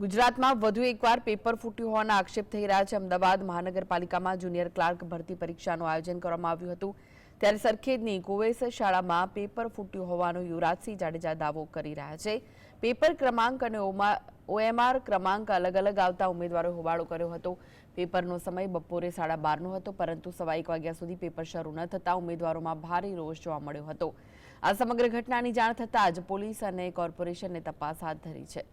ગુજરાતમાં વધુ એકવાર પેપર ફૂટ્યું હોવાના આક્ષેપ થઈ રહ્યા છે. અમદાવાદ મહાનગરપાલિકામાં જુનિયર ક્લાર્ક ભરતી પરીક્ષાનું આયોજન કરવામાં આવ્યું હતું. ત્યારે સરખેજની કોવેસ શાળામાં પેપર ફૂટ્યું હોવાનો યુવરાજસિંહ જાડેજા દાવો કરી રહ્યા છે. પેપર ક્રમાંક અને ઓએમઆર ક્રમાંક અલગ અલગ આવતા ઉમેદવારોએ હોબાળો કર્યો હતો. પેપરનો સમય બપોરે સાડા બારનો હતો, પરંતુ સવા એક વાગ્યા સુધી પેપર શરૂ ન થતાં ઉમેદવારોમાં ભારે રોષ જોવા મળ્યો હતો. આ સમગ્ર ઘટનાની જાણ થતાં જ પોલીસ અને કોર્પોરેશને તપાસ હાથ ધરી છે.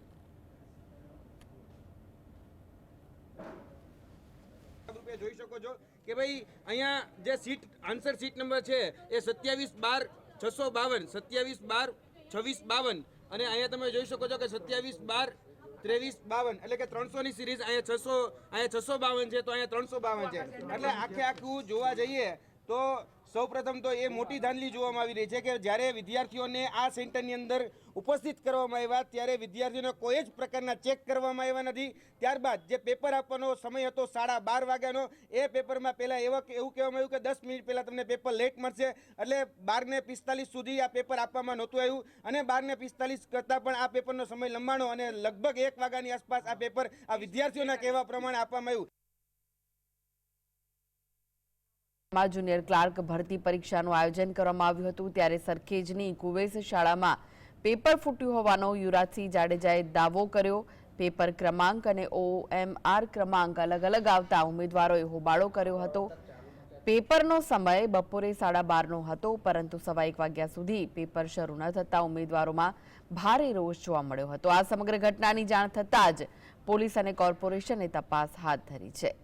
જોઈ શકો છો કે ભાઈ અહીંયા જે સીટ આન્સર સીટ નંબર છે, એ સત્યાવીસ બાર છસો બાવન, સત્યાવીસ બાર છવ્વીસ બાવન. અને અહીંયા તમે જોઈ શકો છો કે સત્યાવીસ બાર ત્રેવીસ બાવન. એટલે કે ત્રણસો ની સિરીઝ અહીંયા છસો અહીંયા છસો બાવન છે, તો અહીંયા ત્રણસો બાવન છે. એટલે આખે આખું જોવા જઈએ તો સૌપ્રથમ તો એ મોટી ધાંધલી જોવામાં આવી રહી છે કે જ્યારે વિદ્યાર્થીઓને આ સેન્ટરની અંદર ઉપસ્થિત કરવામાં આવ્યા, ત્યારે વિદ્યાર્થીઓને કોઈ જ પ્રકારના ચેક કરવામાં આવ્યા નથી. ત્યારબાદ જે પેપર આપવાનો સમય હતો સાડા બાર વાગ્યાનો, એ પેપરમાં પહેલાં એવા એવું કહેવામાં આવ્યું કે દસ મિનિટ પહેલાં તમને પેપર લેટ મળશે. એટલે બારને પિસ્તાલીસ સુધી આ પેપર આપવામાં નહોતું આવ્યું અને બારને પિસ્તાલીસ કરતાં પણ આ પેપરનો સમય લંબાણો અને લગભગ એક વાગ્યાની આસપાસ આ પેપર આ વિદ્યાર્થીઓના કહેવા પ્રમાણે આપવામાં આવ્યું. માં જુનિયર ક્લાર્ક ભરતી પરીક્ષાનું આયોજન કરવામાં આવ્યું હતું. ત્યારે સરખેજની કુવેસ શાળામાં પેપર ફૂટ્યું હોવાનો યુવરાજસિંહ જાડેજાએ દાવો કર્યો. પેપર ક્રમાંક અને ઓએમઆર ક્રમાંક અલગ અલગ આવતા ઉમેદવારોએ હોબાળો કર્યો હતો. પેપરનો સમય બપોરે સાડા બારનો હતો, પરંતુ સવા એક વાગ્યા સુધી પેપર શરૂ ન થતાં ઉમેદવારોમાં ભારે રોષ જોવા મળ્યો હતો. આ સમગ્ર ઘટનાની જાણ થતાં જ પોલીસ અને કોર્પોરેશને તપાસ હાથ ધરી છે.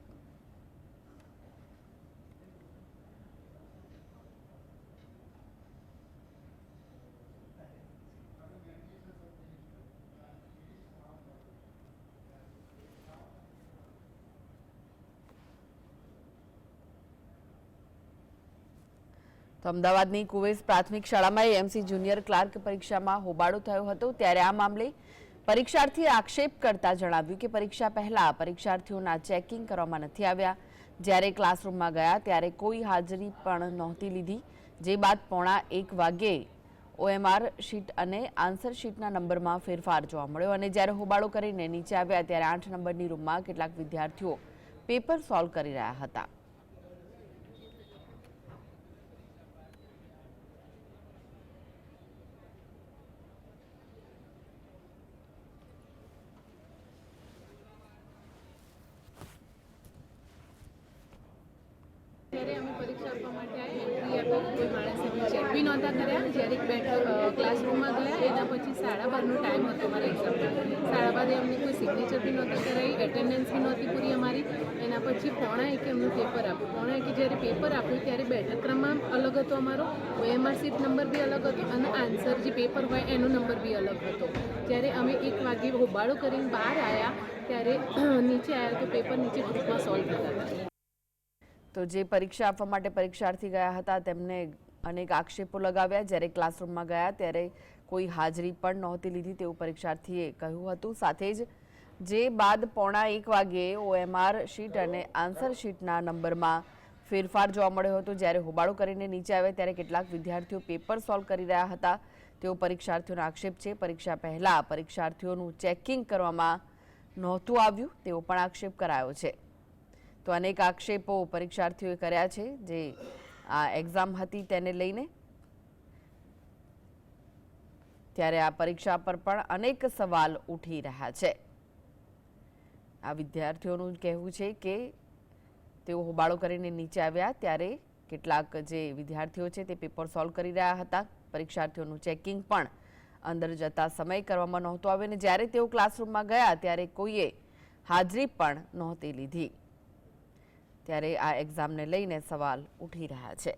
તો અમદાવાદની કુવેસ પ્રાથમિક શાળામાં એમસી જુનિયર ક્લાર્ક પરીક્ષામાં હોબાળો થયો હતો ત્યારે આ મામલે પરીક્ષાર્થીએ આક્ષેપ કરતા જણાવ્યું કે પરીક્ષા પહેલા પરીક્ષાર્થીઓના ચેકિંગ કરવામાં નથી આવ્યા. જ્યારે ક્લાસરૂમમાં ગયા ત્યારે કોઈ હાજરી પણ નહોતી લીધી. જે બાદ પોણા એક વાગ્યે ઓએમઆર શીટ અને આન્સર શીટના નંબરમાં ફેરફાર જોવા મળ્યો અને જ્યારે હોબાળો કરીને નીચે આવ્યા ત્યારે આઠ નંબરની રૂમમાં કેટલાક વિદ્યાર્થીઓ પેપર સોલ્વ કરી રહ્યા હતા. જ્યારે અમે પરીક્ષા આપવા માટે આવ્યા કોઈ માણસે ચેક બી નહોતા કર્યા. જ્યારે બેઠક ક્લાસરૂમમાં ગયા, એના પછી સાડા બારનો ટાઈમ હતો મારા એક્ઝામનો સાડા બારે અમને કોઈ સિગ્નેચર બી નહોતી કરાવી એટેન્ડન્સ બી નહોતી પૂરી અમારી. એના પછી પોણા એકે એમનું પેપર આપ્યું. પોણા એકે જ્યારે પેપર આપ્યું ત્યારે બેઠક ક્રમાંક અલગ હતો અમારો. ઓએમઆર સીટ નંબર બી અલગ હતો અને આન્સર જે પેપર હોય એનો નંબર બી અલગ હતો. જ્યારે અમે એક વાગે હોબાળો કરીને બહાર આવ્યા ત્યારે નીચે આવ્યા તો પેપર નીચે ગ્રુપમાં સોલ્વ થતા હતા. તો જે પરીક્ષા આપવા માટે પરીક્ષાર્થી ગયા હતા, તેમને અનેક આક્ષેપો લગાવ્યા. જ્યારે ક્લાસરૂમમાં ગયા ત્યારે કોઈ હાજરી પણ નહોતી લીધી તેવું પરીક્ષાર્થીએ કહ્યું હતું. સાથે જ જે બાદ પોણા એક વાગ્યે ઓએમઆર શીટ અને આન્સર શીટના નંબરમાં ફેરફાર જોવા મળ્યો હતો. જ્યારે હોબાળો કરીને નીચે આવ્યા ત્યારે કેટલાક વિદ્યાર્થીઓ પેપર સોલ્વ કરી રહ્યા હતા. તેવો પરીક્ષાર્થીઓનો આક્ષેપ છે. પરીક્ષા પહેલાં પરીક્ષાર્થીઓનું ચેકિંગ કરવામાં નહોતું આવ્યું. તેવો પણ આક્ષેપ કરાયો છે. તો અનેક આક્ષેપો પરીક્ષાર્થીઓએ કર્યા છે જે આ એક્ઝામ હતી તેને લઈને. ત્યારે આ પરીક્ષા પર પણ અનેક સવાલ ઉઠી રહ્યા છે. આ વિદ્યાર્થીઓનું કહેવું છે કે તેઓ હોબાળો કરીને નીચે આવ્યા ત્યારે કેટલાક જે વિદ્યાર્થીઓ છે તે પેપર સોલ્વ કરી રહ્યા હતા. પરીક્ષાર્થીઓનું ચેકિંગ પણ અંદર જતા સમય કરવામાં નહોતો આવ્યો અને જ્યારે તેઓ ક્લાસરૂમમાં ગયા ત્યારે કોઈએ હાજરી પણ નહોતી લીધી. ત્યારે આ એક્ઝામને લઈને સવાલ ઉઠી રહ્યા છે.